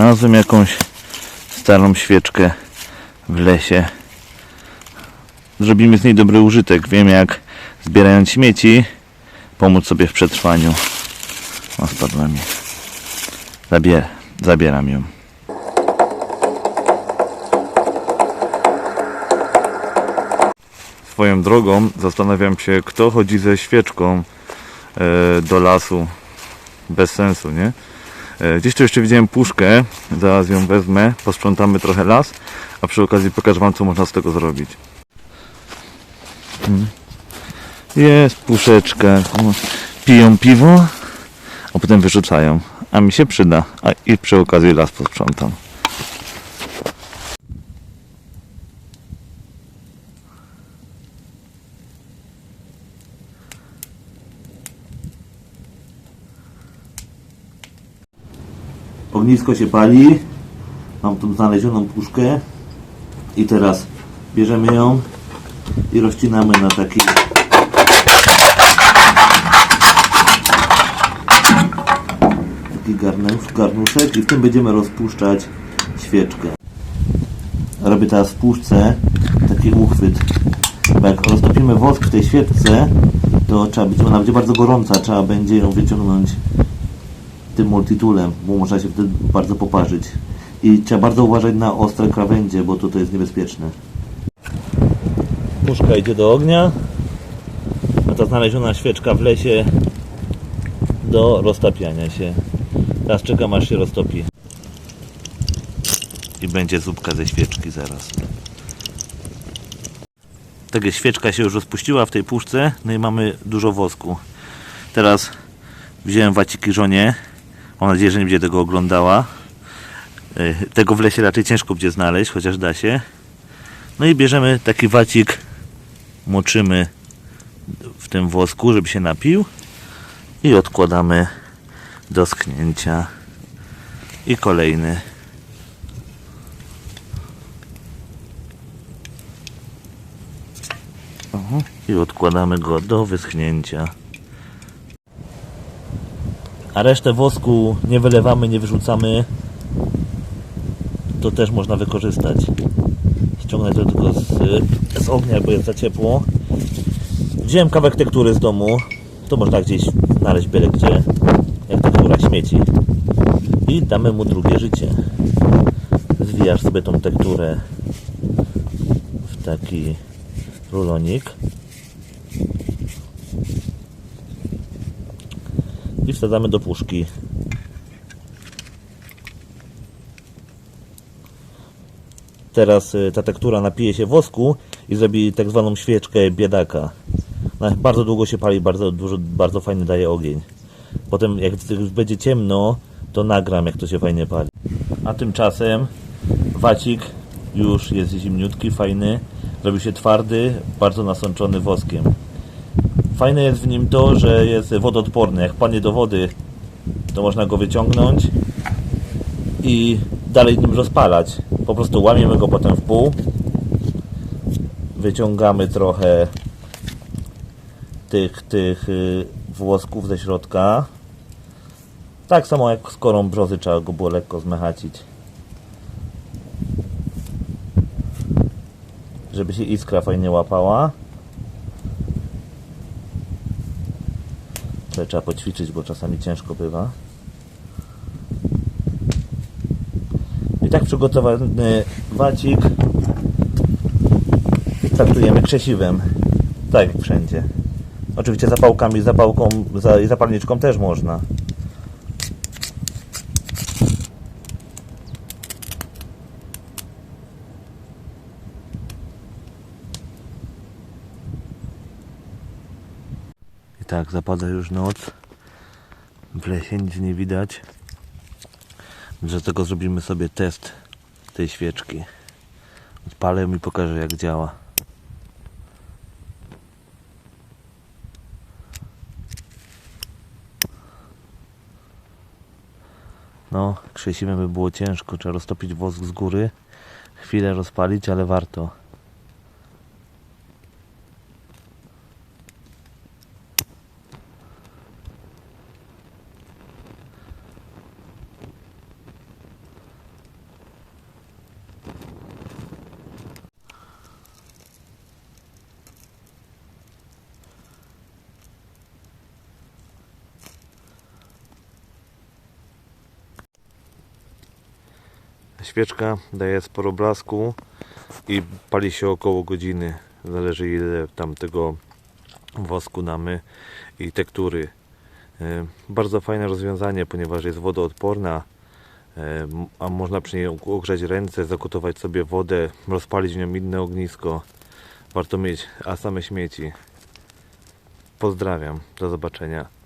Znalazłem jakąś starą świeczkę w lesie. Zrobimy z niej dobry użytek. Wiem jak zbierając śmieci pomóc sobie w przetrwaniu. O, spadła mi. Zabier zabieram ją. Swoją drogą zastanawiam się, kto chodzi ze świeczką e, do lasu. Bez sensu, nie? E, Gdzieś tu jeszcze widziałem puszkę, zaraz ją wezmę, posprzątamy trochę las, a przy okazji pokażę Wam, co można z tego zrobić. Mm. Jest puszeczka, piją piwo, a potem wyrzucają, a mi się przyda, a i przy okazji las posprzątam. Ognisko się pali. Mam tu znalezioną puszkę. I teraz bierzemy ją i rozcinamy na taki taki garnusz, garnuszek i w tym będziemy rozpuszczać świeczkę. Robię teraz w puszce taki uchwyt. Bo jak roztopimy wosk w tej świeczce, to trzeba być, ona będzie bardzo gorąca, trzeba będzie ją wyciągnąć tym multitoolem, bo można się wtedy bardzo poparzyć. I trzeba bardzo uważać na ostre krawędzie, bo to, to jest niebezpieczne. Puszka idzie do ognia. A ta znaleziona świeczka w lesie do roztapiania się. Teraz czekam aż się roztopi. I będzie zupka ze świeczki zaraz. Tak świeczka się już rozpuściła w tej puszce, no i mamy dużo wosku. Teraz wziąłem waciki żonie. Mam nadzieję, że nie będzie tego oglądała. E, Tego w lesie raczej ciężko będzie znaleźć, chociaż da się. No i bierzemy taki wacik, moczymy w tym wosku, żeby się napił i odkładamy do schnięcia. I kolejny. I odkładamy go do wyschnięcia. A resztę wosku nie wylewamy, nie wyrzucamy. To też można wykorzystać. Ściągnę to tylko z, z ognia, bo jest za ciepło. Wziąłem kawałek tektury z domu. To można gdzieś znaleźć byle gdzie. Jak tektura śmieci. I damy mu drugie życie. Zwijasz sobie tą tekturę w taki rulonik. Wsadzamy do puszki. Teraz y, ta tektura napije się wosku i zrobi tak zwaną świeczkę biedaka. Ona bardzo długo się pali, bardzo dużo, bardzo fajny daje ogień. Potem jak już będzie ciemno, to nagram jak to się fajnie pali. A tymczasem wacik już jest zimniutki, fajny. Robi się twardy, bardzo nasączony woskiem. Fajne jest w nim to, że jest wodoodporny. Jak padnie do wody, to można go wyciągnąć i dalej nim rozpalać. Po prostu łamiemy go potem w pół. Wyciągamy trochę tych, tych y, włosków ze środka. Tak samo jak z korą brzozy trzeba go było lekko zmechacić. Żeby się iskra fajnie łapała. Trzeba poćwiczyć, bo czasami ciężko bywa. I tak przygotowany wacik traktujemy krzesiwem. Tak jak wszędzie. Oczywiście zapałkami, zapałką za- i zapalniczką też można. Tak, zapada już noc. W lesie nic nie widać. Dlatego zrobimy sobie test tej świeczki. Odpalę i pokażę jak działa. No, krzesimy by było ciężko. Trzeba roztopić wosk z góry. Chwilę rozpalić, ale warto. Świeczka daje sporo blasku i pali się około godziny. Zależy ile tam tego wosku damy i tektury. E, Bardzo fajne rozwiązanie, ponieważ jest wodoodporna, e, a można przy niej ogrzać ręce, zagotować sobie wodę, rozpalić w nią inne ognisko. Warto mieć, a same śmieci. Pozdrawiam, do zobaczenia.